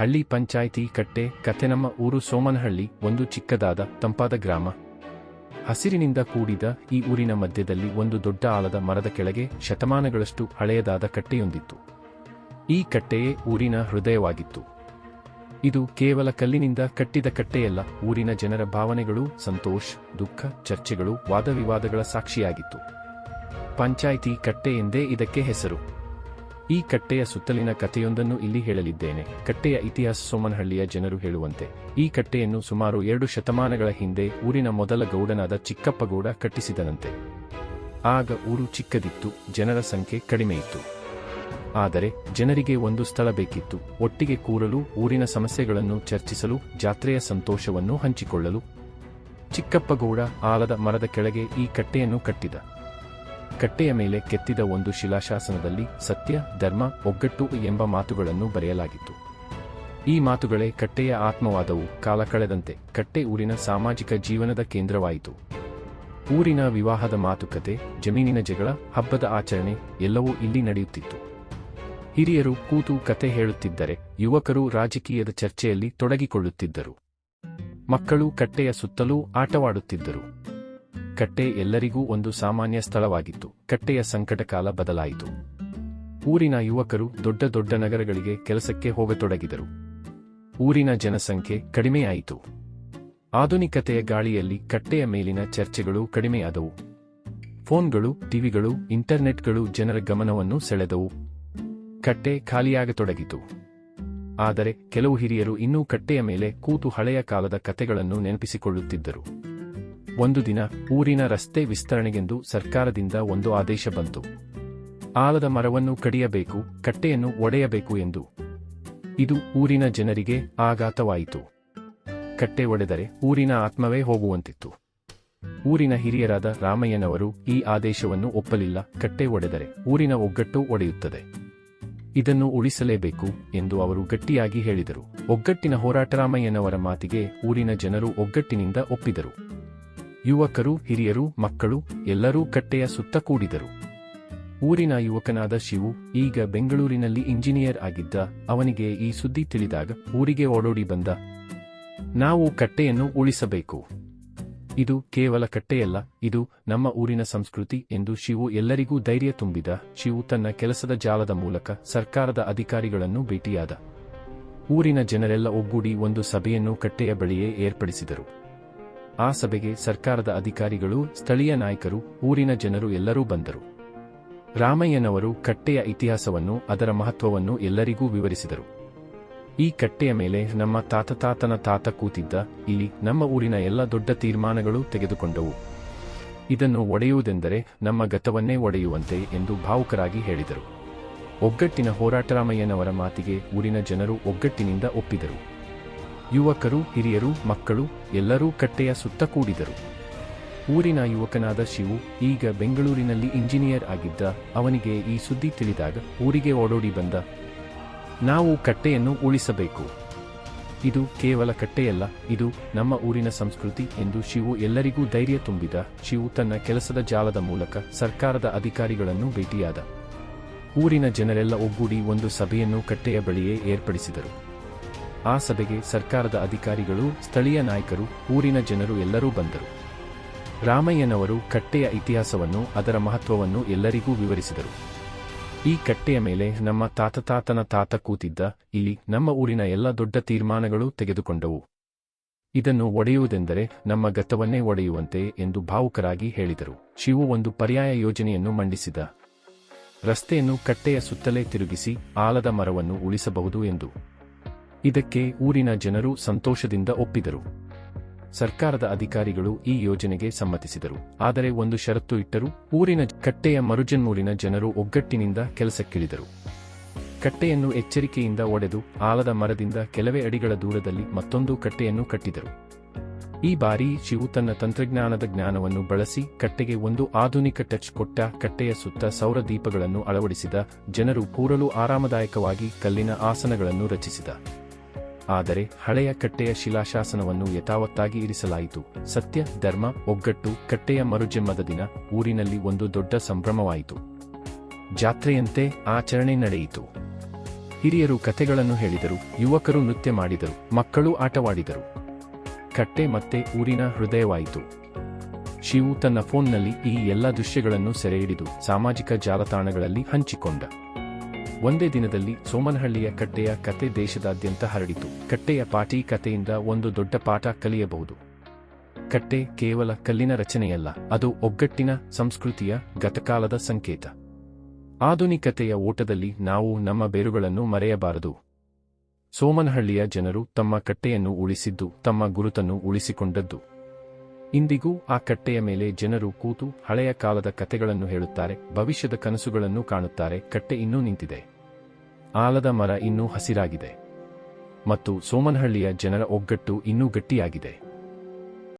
ಹಳ್ಳಿ ಪಂಚಾಯಿತಿ ಕಟ್ಟೆ ಕಥೆ ನಮ್ಮ ಊರು ಸೋಮನಹಳ್ಳಿ ಒಂದು ಚಿಕ್ಕದಾದ ತಂಪಾದ ಗ್ರಾಮ. ಹಸಿರಿನಿಂದ ಕೂಡಿದ ಈ ಊರಿನ ಮಧ್ಯದಲ್ಲಿ ಒಂದು ದೊಡ್ಡ ಆಲದ ಮರದ ಕೆಳಗೆ ಶತಮಾನಗಳಷ್ಟು ಹಳೆಯದಾದ ಕಟ್ಟೆಯೊಂದಿತ್ತು. ಈ ಕಟ್ಟೆಯೇ ಊರಿನ ಹೃದಯವಾಗಿತ್ತು. ಇದು ಕೇವಲ ಕಲ್ಲಿನಿಂದ ಕಟ್ಟಿದ ಕಟ್ಟೆಯಲ್ಲ, ಊರಿನ ಜನರ ಭಾವನೆಗಳು, ಸಂತೋಷ, ದುಃಖ, ಚರ್ಚೆಗಳು, ವಾದವಿವಾದಗಳ ಸಾಕ್ಷಿಯಾಗಿತ್ತು. ಪಂಚಾಯಿತಿ ಕಟ್ಟೆ ಎಂದೇ ಇದಕ್ಕೆ ಹೆಸರು. ಈ ಕಟ್ಟೆಯ ಸುತ್ತಲಿನ ಕಥೆಯೊಂದನ್ನು ಇಲ್ಲಿ ಹೇಳಲಿದ್ದೇನೆ. ಕಟ್ಟೆಯ ಇತಿಹಾಸ ಸೋಮನಹಳ್ಳಿಯ ಜನರು ಹೇಳುವಂತೆ. ಈ ಕಟ್ಟೆಯನ್ನು ಸುಮಾರು ಎರಡು ಶತಮಾನಗಳ ಹಿಂದೆ ಊರಿನ ಮೊದಲ ಗೌಡನಾದ ಚಿಕ್ಕಪ್ಪಗೌಡ ಕಟ್ಟಿಸಿದನಂತೆ. ಆಗ ಊರು ಚಿಕ್ಕದಿತ್ತು, ಜನರ ಸಂಖ್ಯೆ ಕಡಿಮೆಯಿತ್ತು ಆದರೆ ಜನರಿಗೆ ಒಂದು ಸ್ಥಳ ಬೇಕಿತ್ತು. ಒಟ್ಟಿಗೆ ಕೂರಲು, ಊರಿನ ಸಮಸ್ಯೆಗಳನ್ನು ಚರ್ಚಿಸಲು, ಜಾತ್ರೆಯ ಸಂತೋಷವನ್ನು ಹಂಚಿಕೊಳ್ಳಲು. ಚಿಕ್ಕಪ್ಪಗೌಡ ಆಲದ ಮರದ ಕೆಳಗೆ ಈ ಕಟ್ಟೆಯನ್ನು ಕಟ್ಟಿದ. ಕಟ್ಟೆಯ ಮೇಲೆ ಕೆತ್ತಿದ ಒಂದು ಶಿಲಾಶಾಸನದಲ್ಲಿ ಸತ್ಯ, ಧರ್ಮ, ಒಗ್ಗಟ್ಟು ಎಂಬ ಮಾತುಗಳನ್ನು ಬರೆಯಲಾಗಿತ್ತು. ಈ ಮಾತುಗಳೇ ಕಟ್ಟೆಯ ಆತ್ಮವಾದವು ಕಾಲ ಕಳೆದಂತೆ ಕಟ್ಟೆ ಊರಿನ ಸಾಮಾಜಿಕ ಜೀವನದ ಕೇಂದ್ರವಾಯಿತು. ಊರಿನ ವಿವಾಹದ ಮಾತುಕತೆ, ಜಮೀನಿನ ಜಗಳ, ಹಬ್ಬದ ಆಚರಣೆ ಎಲ್ಲವೂ ಇಲ್ಲಿ ನಡೆಯುತ್ತಿತ್ತು. ಹಿರಿಯರು ಕೂತು ಕತೆ ಹೇಳುತ್ತಿದ್ದರೆ ಯುವಕರು ರಾಜಕೀಯದ ಚರ್ಚೆಯಲ್ಲಿ ತೊಡಗಿಕೊಳ್ಳುತ್ತಿದ್ದರು. ಮಕ್ಕಳು ಕಟ್ಟೆಯ ಸುತ್ತಲೂ ಆಟವಾಡುತ್ತಿದ್ದರು. ಕಟ್ಟೆ ಎಲ್ಲರಿಗೂ ಒಂದು ಸಾಮಾನ್ಯ ಸ್ಥಳವಾಗಿತ್ತು. ಕಟ್ಟೆಯ ಸಂಕಟಕಾಲ ಬದಲಾಯಿತು. ಊರಿನ ಯುವಕರು ದೊಡ್ಡ ದೊಡ್ಡ ನಗರಗಳಿಗೆ ಕೆಲಸಕ್ಕೆ ಹೋಗತೊಡಗಿದರು. ಊರಿನ ಜನಸಂಖ್ಯೆ ಕಡಿಮೆಯಾಯಿತು. ಆಧುನಿಕತೆಯ ಗಾಳಿಯಲ್ಲಿ ಕಟ್ಟೆಯ ಮೇಲಿನ ಚರ್ಚೆಗಳು ಕಡಿಮೆಯಾದವು. ಫೋನ್ಗಳು, ಟಿವಿಗಳು, ಇಂಟರ್ನೆಟ್ಗಳು ಜನರ ಗಮನವನ್ನು ಸೆಳೆದವು. ಕಟ್ಟೆ ಖಾಲಿಯಾಗತೊಡಗಿತು. ಆದರೆ ಕೆಲವು ಹಿರಿಯರು ಇನ್ನೂ ಕಟ್ಟೆಯ ಮೇಲೆ ಕೂತು ಹಳೆಯ ಕಾಲದ ಕತೆಗಳನ್ನು ನೆನಪಿಸಿಕೊಳ್ಳುತ್ತಿದ್ದರು. ಒಂದು ದಿನ ಊರಿನ ರಸ್ತೆ ವಿಸ್ತರಣೆಗೆಂದು ಸರ್ಕಾರದಿಂದ ಒಂದು ಆದೇಶ ಬಂತು. ಆಲದ ಮರವನ್ನು ಕಡಿಯಬೇಕು, ಕಟ್ಟೆಯನ್ನು ಒಡೆಯಬೇಕು ಎಂದು. ಇದು ಊರಿನ ಜನರಿಗೆ ಆಘಾತವಾಯಿತು. ಕಟ್ಟೆ ಒಡೆದರೆ ಊರಿನ ಆತ್ಮವೇ ಹೋಗುವಂತಿತ್ತು. ಊರಿನ ಹಿರಿಯರಾದ ರಾಮಯ್ಯನವರು ಈ ಆದೇಶವನ್ನು ಒಪ್ಪಲಿಲ್ಲ. ಕಟ್ಟೆ ಒಡೆದರೆ ಊರಿನ ಒಗ್ಗಟ್ಟು ಒಡೆಯುತ್ತದೆ. ಇದನ್ನು ಉಳಿಸಲೇಬೇಕು ಎಂದು ಅವರು ಗಟ್ಟಿಯಾಗಿ ಹೇಳಿದರು. ಒಗ್ಗಟ್ಟಿನ ಹೋರಾಟ ರಾಮಯ್ಯನವರ ಮಾತಿಗೆ ಊರಿನ ಜನರು ಒಗ್ಗಟ್ಟಿನಿಂದ ಒಪ್ಪಿದರು. ಯುವಕರು, ಹಿರಿಯರು, ಮಕ್ಕಳು, ಎಲ್ಲರೂ ಕಟ್ಟೆಯ ಸುತ್ತ ಕೂಡಿದರು. ಊರಿನ ಯುವಕನಾದ ಶಿವು, ಈಗ ಬೆಂಗಳೂರಿನಲ್ಲಿ ಇಂಜಿನಿಯರ್ ಆಗಿದ್ದ ಅವನಿಗೆ ಈ ಸುದ್ದಿ ತಿಳಿದಾಗ ಊರಿಗೆ ಓಡೋಡಿ ಬಂದ. ನಾವು ಕಟ್ಟೆಯನ್ನು ಉಳಿಸಬೇಕು. ಇದು ಕೇವಲ ಕಟ್ಟೆಯಲ್ಲ, ಇದು ನಮ್ಮ ಊರಿನ ಸಂಸ್ಕೃತಿ ಎಂದು ಶಿವು ಎಲ್ಲರಿಗೂ ಧೈರ್ಯ ತುಂಬಿದ. ಶಿವು ತನ್ನ ಕೆಲಸದ ಜಾಲದ ಮೂಲಕ ಸರ್ಕಾರದ ಅಧಿಕಾರಿಗಳನ್ನು ಭೇಟಿಯಾದ. ಊರಿನ ಜನರೆಲ್ಲ ಒಗ್ಗೂಡಿ ಒಂದು ಸಭೆಯನ್ನು ಕಟ್ಟೆಯ ಬಳಿಯೇ ಏರ್ಪಡಿಸಿದರು. ಆ ಸಭೆಗೆ ಸರ್ಕಾರದ ಅಧಿಕಾರಿಗಳು, ಸ್ಥಳೀಯ ನಾಯಕರು, ಊರಿನ ಜನರು ಎಲ್ಲರೂ ಬಂದರು. ರಾಮಯ್ಯನವರು ಕಟ್ಟೆಯ ಇತಿಹಾಸವನ್ನು, ಅದರ ಮಹತ್ವವನ್ನು ಎಲ್ಲರಿಗೂ ವಿವರಿಸಿದರು. ಈ ಕಟ್ಟೆಯ ಮೇಲೆ ನಮ್ಮ ತಾತ ತಾತನ ತಾತ ಕೂತಿದ್ದ, ಇಲ್ಲಿ ನಮ್ಮ ಊರಿನ ಎಲ್ಲ ದೊಡ್ಡ ತೀರ್ಮಾನಗಳು ತೆಗೆದುಕೊಂಡವು. ಇದನ್ನು ಒಡೆಯುವುದೆಂದರೆ ನಮ್ಮ ಗತವನ್ನೇ ಒಡೆಯುವಂತೆ ಎಂದು ಭಾವುಕರಾಗಿ ಹೇಳಿದರು. ಒಗ್ಗಟ್ಟಿನ ಹೋರಾಟರಾಮಯ್ಯನವರ ಮಾತಿಗೆ ಊರಿನ ಜನರು ಒಗ್ಗಟ್ಟಿನಿಂದ ಒಪ್ಪಿದರು. ಯುವಕರು, ಹಿರಿಯರು, ಮಕ್ಕಳು ಎಲ್ಲರೂ ಕಟ್ಟೆಯ ಸುತ್ತ ಕೂಡಿದರು. ಊರಿನ ಯುವಕನಾದ ಶಿವು ಈಗ ಬೆಂಗಳೂರಿನಲ್ಲಿ ಇಂಜಿನಿಯರ್ ಆಗಿದ್ದ ಅವನಿಗೆ ಈ ಸುದ್ದಿ ತಿಳಿದಾಗ ಊರಿಗೆ ಓಡೋಡಿ ಬಂದ. ನಾವು ಕಟ್ಟೆಯನ್ನು ಉಳಿಸಬೇಕು. ಇದು ಕೇವಲ ಕಟ್ಟೆಯಲ್ಲ, ಇದು ನಮ್ಮ ಊರಿನ ಸಂಸ್ಕೃತಿ ಎಂದು ಶಿವು ಎಲ್ಲರಿಗೂ ಧೈರ್ಯ ತುಂಬಿದ. ಶಿವು ತನ್ನ ಕೆಲಸದ ಜಾಲದ ಮೂಲಕ ಸರ್ಕಾರದ ಅಧಿಕಾರಿಗಳನ್ನು ಭೇಟಿಯಾದ. ಊರಿನ ಜನರೆಲ್ಲ ಒಗ್ಗೂಡಿ ಒಂದು ಸಭೆಯನ್ನು ಕಟ್ಟೆಯ ಬಳಿಯೇ ಏರ್ಪಡಿಸಿದರು. ಆ ಸಭೆಗೆ ಸರ್ಕಾರದ ಅಧಿಕಾರಿಗಳು, ಸ್ಥಳೀಯ ನಾಯಕರು, ಊರಿನ ಜನರು ಎಲ್ಲರೂ ಬಂದರು. ರಾಮಯ್ಯನವರು ಕಟ್ಟೆಯ ಇತಿಹಾಸವನ್ನು, ಅದರ ಮಹತ್ವವನ್ನು ಎಲ್ಲರಿಗೂ ವಿವರಿಸಿದರು. ಈ ಕಟ್ಟೆಯ ಮೇಲೆ ನಮ್ಮ ತಾತ ತಾತನ ತಾತ ಕೂತಿದ್ದ, ಇಲ್ಲಿ ನಮ್ಮ ಊರಿನ ಎಲ್ಲ ದೊಡ್ಡ ತೀರ್ಮಾನಗಳು ತೆಗೆದುಕೊಂಡವು. ಇದನ್ನು ಒಡೆಯುವುದೆಂದರೆ ನಮ್ಮ ಗತವನ್ನೇ ಒಡೆಯುವಂತೆ ಎಂದು ಭಾವುಕರಾಗಿ ಹೇಳಿದರು. ಶಿವು ಒಂದು ಪರ್ಯಾಯ ಯೋಜನೆಯನ್ನು ಮಂಡಿಸಿದ. ರಸ್ತೆಯನ್ನು ಕಟ್ಟೆಯ ಸುತ್ತಲೇ ತಿರುಗಿಸಿ ಆಲದ ಮರವನ್ನು ಉಳಿಸಬಹುದು ಎಂದು. ಇದಕ್ಕೆ ಊರಿನ ಜನರು ಸಂತೋಷದಿಂದ ಒಪ್ಪಿದರು. ಸರ್ಕಾರದ ಅಧಿಕಾರಿಗಳು ಈ ಯೋಜನೆಗೆ ಸಮ್ಮತಿಸಿದರು. ಆದರೆ ಒಂದು ಷರತ್ತು ಇಟ್ಟರು ಊರಿನ ಕಟ್ಟೆಯ ಮರುಜನ್ಮೂರಿನ ಜನರು ಒಗ್ಗಟ್ಟಿನಿಂದ ಕೆಲಸಕ್ಕಿಳಿದರು. ಕಟ್ಟೆಯನ್ನು ಎಚ್ಚರಿಕೆಯಿಂದ ಒಡೆದು ಆಲದ ಮರದಿಂದ ಕೆಲವೇ ಅಡಿಗಳ ದೂರದಲ್ಲಿ ಮತ್ತೊಂದು ಕಟ್ಟೆಯನ್ನು ಕಟ್ಟಿದರು. ಈ ಬಾರಿ ಶಿವು ತನ್ನ ತಂತ್ರಜ್ಞಾನದ ಜ್ಞಾನವನ್ನು ಬಳಸಿ ಕಟ್ಟೆಗೆ ಒಂದು ಆಧುನಿಕ ಟಚ್ ಕೊಟ್ಟ ಕಟ್ಟೆಯ ಸುತ್ತ ಸೌರ ದೀಪಗಳನ್ನು ಅಳವಡಿಸಿದ ಜನರು ಕೂರಲು ಆರಾಮದಾಯಕವಾಗಿ ಕಲ್ಲಿನ ಆಸನಗಳನ್ನು ರಚಿಸಿದ. ಆದರೆ ಹಳೆಯ ಕಟ್ಟೆಯ ಶಿಲಾಶಾಸನವನ್ನು ಯಥಾವತ್ತಾಗಿ ಇರಿಸಲಾಯಿತು. ಸತ್ಯ, ಧರ್ಮ, ಒಗ್ಗಟ್ಟು, ಕಟ್ಟೆಯ ಮರುಜನ್ಮದ ದಿನ, ಊರಿನಲ್ಲಿ ಒಂದು ದೊಡ್ಡ ಸಂಭ್ರಮವಾಯಿತು. ಜಾತ್ರೆಯಂತೆ ಆಚರಣೆ ನಡೆಯಿತು. ಹಿರಿಯರು ಕಥೆಗಳನ್ನು ಹೇಳಿದರು, ಯುವಕರು ನೃತ್ಯ ಮಾಡಿದರು, ಮಕ್ಕಳು ಆಟವಾಡಿದರು. ಕಟ್ಟೆ ಮತ್ತೆ ಊರಿನ ಹೃದಯವಾಯಿತು. ಶಿವು ತನ್ನ ಫೋನ್ನಲ್ಲಿ ಈ ಎಲ್ಲ ದೃಶ್ಯಗಳನ್ನು ಸೆರೆಹಿಡಿದು ಸಾಮಾಜಿಕ ಜಾಲತಾಣಗಳಲ್ಲಿ ಹಂಚಿಕೊಂಡ. ಒಂದೇ ದಿನದಲ್ಲಿ ಸೋಮನಹಳ್ಳಿಯ ಕಟ್ಟೆಯ ಕತೆ ದೇಶದಾದ್ಯಂತ ಹರಡಿತು. ಕಟ್ಟೆಯ ಪಾಟಿ ಕತೆಯಿಂದ ಒಂದು ದೊಡ್ಡ ಪಾಠ ಕಲಿಯಬಹುದು. ಕಟ್ಟೆ ಕೇವಲ ಕಲ್ಲಿನ ರಚನೆಯಲ್ಲ, ಅದು ಒಗ್ಗಟ್ಟಿನ ಸಂಸ್ಕೃತಿಯ ಗತಕಾಲದ ಸಂಕೇತ. ಆಧುನಿಕತೆಯ ಓಟದಲ್ಲಿ ನಾವು ನಮ್ಮ ಬೇರುಗಳನ್ನು ಮರೆಯಬಾರದು. ಸೋಮನಹಳ್ಳಿಯ ಜನರು ತಮ್ಮ ಕಟ್ಟೆಯನ್ನು ಉಳಿಸಿದ್ದು, ತಮ್ಮ ಗುರುತನ್ನು ಉಳಿಸಿಕೊಂಡದ್ದು. ಇಂದಿಗೂ ಆ ಕಟ್ಟೆಯ ಮೇಲೆ ಜನರು ಕೂತು ಹಳೆಯ ಕಾಲದ ಕತೆಗಳನ್ನು ಹೇಳುತ್ತಾರೆ, ಭವಿಷ್ಯದ ಕನಸುಗಳನ್ನು ಕಾಣುತ್ತಾರೆ, ಕಟ್ಟೆ ಇನ್ನೂ ನಿಂತಿದೆ. ಆಲದ ಮರ ಇನ್ನೂ ಹಸಿರಾಗಿದೆ. ಮತ್ತು ಸೋಮನಹಳ್ಳಿಯ ಜನರ ಒಗ್ಗಟ್ಟು ಇನ್ನೂ ಗಟ್ಟಿಯಾಗಿದೆ.